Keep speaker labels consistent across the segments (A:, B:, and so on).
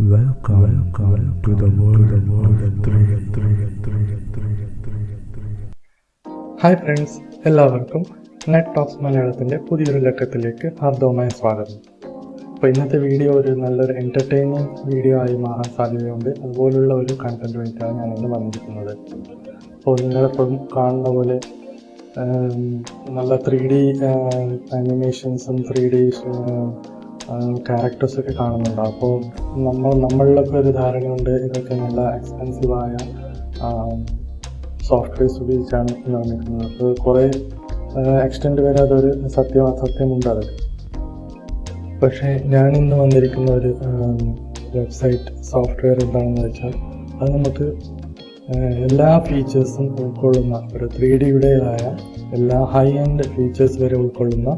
A: Welcome, welcome to the world of world
B: hi friends എല്ലാവർക്കും net talks മലയാളത്തിന്റെ പുതിയൊരു ലക്കത്തിലേക്ക് ഹാർദവമായ സ്വാഗതം. അപ്പോൾ ഇന്നത്തെ വീഡിയോ ഒരു നല്ലൊരു എന്റർടൈനിങ് വീഡിയോ ആയി മാറാൻ സാധ്യതയുണ്ട്. അതുപോലുള്ള ഒരു കണ്ടന്റ് ആയിട്ടാണ് ഞാൻ ഇന്ന് വന്നിരിക്കുന്നത്. അപ്പോൾ നിങ്ങളെപ്പോഴും കാണുന്ന പോലെ നല്ല ത്രീ ഡി ആനിമേഷൻസും ത്രീ ഡി ക്യാരക്ടേഴ്സൊക്കെ കാണുന്നുണ്ട്. അപ്പോൾ നമ്മൾ നമ്മളിലൊക്കെ ഒരു ധാരണയുണ്ട് ഇതൊക്കെ നല്ല എക്സ്പെൻസീവായ സോഫ്റ്റ്വെയർസ് ഉപയോഗിച്ചാണ് നിർമ്മിക്കുന്നത്. അപ്പോൾ കുറേ എക്സ്റ്റെൻഡ് വരെ അതൊരു സത്യം അസത്യമുണ്ട് അതിൽ പക്ഷേ ഞാൻ ഇന്ന് വന്നിരിക്കുന്ന ഒരു വെബ്സൈറ്റ് സോഫ്റ്റ്വെയർ എന്താണെന്ന് വെച്ചാൽ അത് നമുക്ക് എല്ലാ ഫീച്ചേഴ്സും ഉൾക്കൊള്ളുന്ന ഒരു ത്രീ ഡിയുടേതായ എല്ലാ ഹൈ എൻഡ് ഫീച്ചേഴ്സ് വരെ ഉൾക്കൊള്ളുന്ന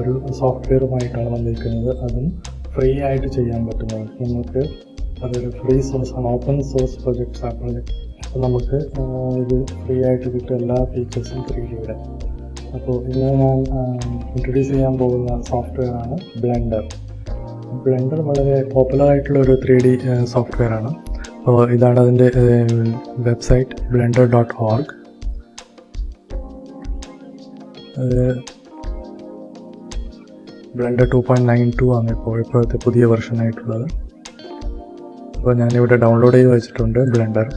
B: ഒരു സോഫ്റ്റ്വെയറുമായിട്ടാണ് വന്നിരിക്കുന്നത് അതും ഫ്രീ ആയിട്ട് ചെയ്യാൻ പറ്റുന്നത് നമുക്ക് അതൊരു ഫ്രീ സോഴ്സ് ആണ്. ഓപ്പൺ സോഴ്സ് പ്രൊജക്ട്സ് ആ പ്രൊജക്ട് അപ്പോൾ നമുക്ക് ഇത് ഫ്രീ ആയിട്ട് കിട്ടും എല്ലാ ഫീച്ചേഴ്സും ത്രീ ഡിയുടെ അപ്പോൾ ഇന്ന് ഞാൻ ഇൻട്രൊഡ്യൂസ് ചെയ്യാൻ പോകുന്ന സോഫ്റ്റ്വെയർ ആണ് ബ്ലെൻഡർ ബ്ലെൻഡർ വളരെ പോപ്പുലർ ആയിട്ടുള്ള ഒരു ത്രീ ഡി സോഫ്റ്റ്വെയർ ആണ്. അപ്പോൾ ഇതാണ് അതിന്റെ website Blender dot org Blender two point nine two ആണ് ഇപ്പോൾ ഇപ്പോഴത്തെ പുതിയ വെർഷൻ ആയിട്ടുള്ളത്. അപ്പോൾ ഞാനിവിടെ ഡൗൺലോഡ് ചെയ്ത് വെച്ചിട്ടുണ്ട് ബ്ലെൻഡർ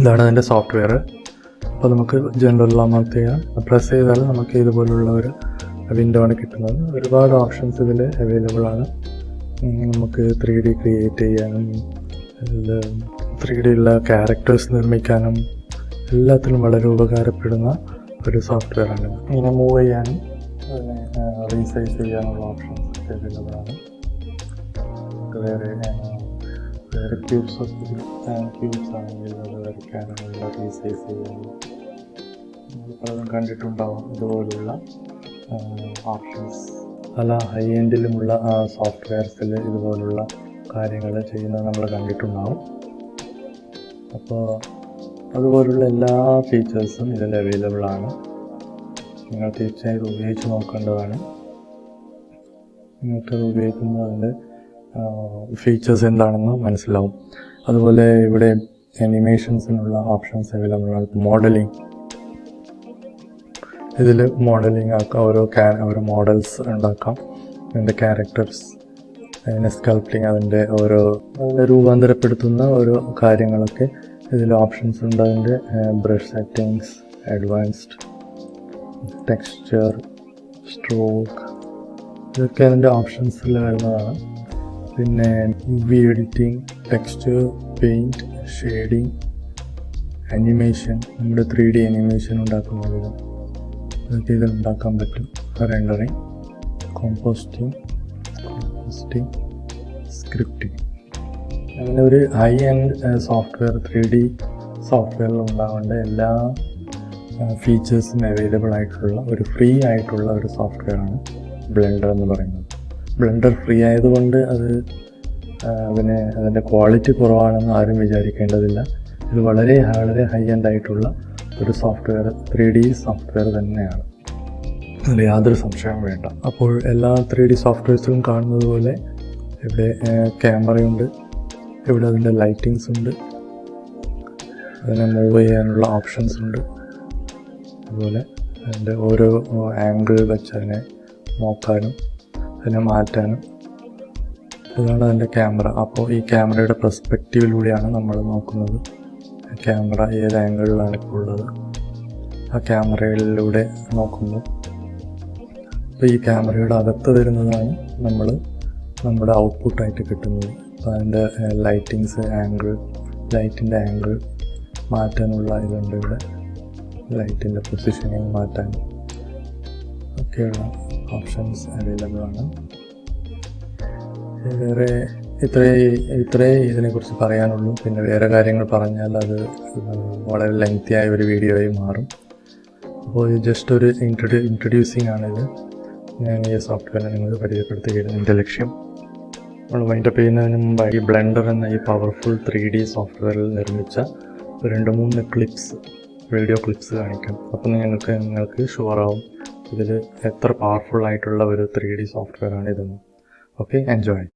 B: ഇതാണ് അതിന്റെ സോഫ്റ്റ്വെയർ അപ്പോൾ നമുക്ക് ജനറൽ അമർത്ത് ചെയ്യാം. പ്രസ് ചെയ്താൽ നമുക്ക് ഇതുപോലുള്ള ഒരു വിൻഡോ ആണ് കിട്ടുന്നത്. ഒരുപാട് ഓപ്ഷൻസ് ഇതിൽ അവൈലബിൾ ആണ്. നമുക്ക് ത്രീ ഡി ക്രിയേറ്റ് ചെയ്യാനും ത്രീ ഡിയിലുള്ള ക്യാരക്ടേഴ്സ് നിർമ്മിക്കാനും എല്ലാത്തിലും വളരെ ഉപകാരപ്പെടുന്ന ഒരു സോഫ്റ്റ്വെയർ ആണ്. ഇങ്ങനെ മൂവ് ചെയ്യാനും റീസൈസ് ചെയ്യാനുള്ള ഓപ്ഷൻസ് നമുക്ക് വേറെ വേറെ ക്യൂബ്സ് ക്യൂബ്സ് ആണെങ്കിൽ അത് വരയ്ക്കാനുള്ള റീസൈസ് ചെയ്യാനും പലതും കണ്ടിട്ടുണ്ടാവും ഇതുപോലുള്ള ഓപ്ഷൻസ് പല ഹൈ എൻഡിലുമുള്ള സോഫ്റ്റ്വെയർസിൽ ഇതുപോലുള്ള കാര്യങ്ങൾ ചെയ്യുന്നത് നമ്മൾ കണ്ടിട്ടുണ്ടാവും. അപ്പോൾ അതുപോലുള്ള എല്ലാ ഫീച്ചേഴ്സും ഇതിൽ അവൈലബിൾ ആണ്. നിങ്ങൾ തീർച്ചയായിട്ടും ഉപയോഗിച്ച് നോക്കേണ്ടതാണ്. നിങ്ങൾക്കത് ഉപയോഗിക്കുമ്പോൾ അതിന്റെ ഫീച്ചേഴ്സ് എന്താണെന്ന് മനസ്സിലാവും. അതുപോലെ ഇവിടെ അനിമേഷൻസിനുള്ള ഓപ്ഷൻസ് അവൈലബിൾ ആണ്. മോഡലിംഗ് ഇതിൽ മോഡലിംഗ് ആക്കാം. ഓരോ ക്യാ ഓരോ മോഡൽസ് ഉണ്ടാക്കാം. അതിന്റെ ക്യാരക്ടേഴ്സ് അതിന്റെ സ്കൾപ്റ്റിങ് അതിന്റെ ഓരോ രൂപാന്തരപ്പെടുത്തുന്ന ഓരോ കാര്യങ്ങളൊക്കെ ഇതിൽ ഓപ്ഷൻസ് ഉണ്ട്. അതിന്റെ brush settings advanced texture stroke ഇതൊക്കെ അതിന്റെ ഓപ്ഷൻസിൽ വരുന്നതാണ്. പിന്നെ V editing texture paint shading animation നമ്മുടെ ത്രീ ഡി അനിമേഷൻ ഉണ്ടാക്കുന്ന വിധം ഇതൊക്കെ ഇതിൽ ഉണ്ടാക്കാൻ പറ്റും റെൻഡറിങ് കോമ്പോസ്റ്റിംഗ് കോമ്പോസ്റ്റിംഗ് സ്ക്രിപ്റ്റിംഗ് അങ്ങനെ ഒരു high end software three D സോഫ്റ്റ്വെയറിൽ ഉണ്ടാവേണ്ട എല്ലാ ഫീച്ചേഴ്സും അവൈലബിൾ ആയിട്ടുള്ള ഒരു ഫ്രീ ആയിട്ടുള്ള ഒരു സോഫ്റ്റ്വെയർ ആണ് ബ്ലെൻഡർ എന്ന് പറയുന്നത്. ബ്ലെൻഡർ ഫ്രീ ആയതുകൊണ്ട് അത് അതിന് അതിന്റെ ക്വാളിറ്റി കുറവാണെന്ന് ആരും വിചാരിക്കേണ്ടതില്ല. ഇത് വളരെ വളരെ ഹൈ എൻഡ് ആയിട്ടുള്ള ഒരു സോഫ്റ്റ്വെയർ ത്രീ ഡി സോഫ്റ്റ്വെയർ തന്നെയാണ്. അതിൽ യാതൊരു സംശയവും വേണ്ട. അപ്പോൾ എല്ലാ ത്രീ ഡി സോഫ്റ്റ്വെയർസിലും കാണുന്നത് പോലെ ഇവിടെ ക്യാമറയുണ്ട് ഇവിടെ അതിന്റെ ലൈറ്റിങ്സ് ഉണ്ട്. അതിനെ മൂവ് ചെയ്യാനുള്ള ഓപ്ഷൻസ് ഉണ്ട്. അതുപോലെ അതിന്റെ ഓരോ ആംഗിൾ വെച്ച് അതിനെ നോക്കാനും അതിനെ മാറ്റാനും. അതാണ് അതിന്റെ ക്യാമറ അപ്പോൾ ഈ ക്യാമറയുടെ പെർസ്പെക്റ്റീവിലൂടെയാണ് നമ്മൾ നോക്കുന്നത്. ക്യാമറ ഏത് ആംഗിളിലാണ് ഇപ്പോൾ ഉള്ളത്. ആ ക്യാമറയിലൂടെ നോക്കുന്നു. അപ്പോൾ ഈ ക്യാമറയുടെ അകത്ത് വരുന്നതാണ് നമ്മൾ നമ്മുടെ ഔട്ട്പുട്ടായിട്ട് കിട്ടുന്നത്. അപ്പോൾ അതിന്റെ ലൈറ്റിങ്സ് ആംഗിൾ ലൈറ്റിന്റെ ആംഗിൾ മാറ്റാനുള്ള ഇതുണ്ട് ഇവിടെ. ലൈറ്റിന്റെ പൊസിഷനിങ് മാറ്റാൻ ഒക്കെയുള്ള ഓപ്ഷൻസ് അവൈലബിൾ ആണ്. വേറെ ഇത്രേ ഇത്രേ ഇതിനെക്കുറിച്ച് പറയാനുള്ളൂ. പിന്നെ വേറെ കാര്യങ്ങൾ പറഞ്ഞാൽ അത് വളരെ ലെങ്തി ആയ ഒരു വീഡിയോ ആയി മാറും. അപ്പോൾ ജസ്റ്റ് ഒരു ഇൻട്രഡ്യൂ ഇൻട്രൊഡ്യൂസിങ് ആണിത്. ഞാൻ ഈ സോഫ്റ്റ്വെയറിനെ നിങ്ങൾക്ക് പരിചയപ്പെടുത്തുകയാണ് എന്റെ ലക്ഷ്യം. നമ്മൾ വൈൻഡപ്പ് ചെയ്യുന്നതിന് മുമ്പ് ഈ ബ്ലെൻഡർ എന്ന ഈ പവർഫുൾ ത്രീ ഡി സോഫ്റ്റ്വെയറിൽ നിർമ്മിച്ച രണ്ട് മൂന്ന് ക്ലിപ്സ് വീഡിയോ ക്ലിപ്സ് കാണിക്കും. അപ്പോൾ നിങ്ങൾക്ക് നിങ്ങൾക്ക് ഷുവറാവും ഇതിൽ എത്ര പവർഫുൾ ആയിട്ടുള്ള ഒരു ത്രീ ഡി സോഫ്റ്റ്വെയർ ആണ് ഇതെന്ന്. Okay enjoy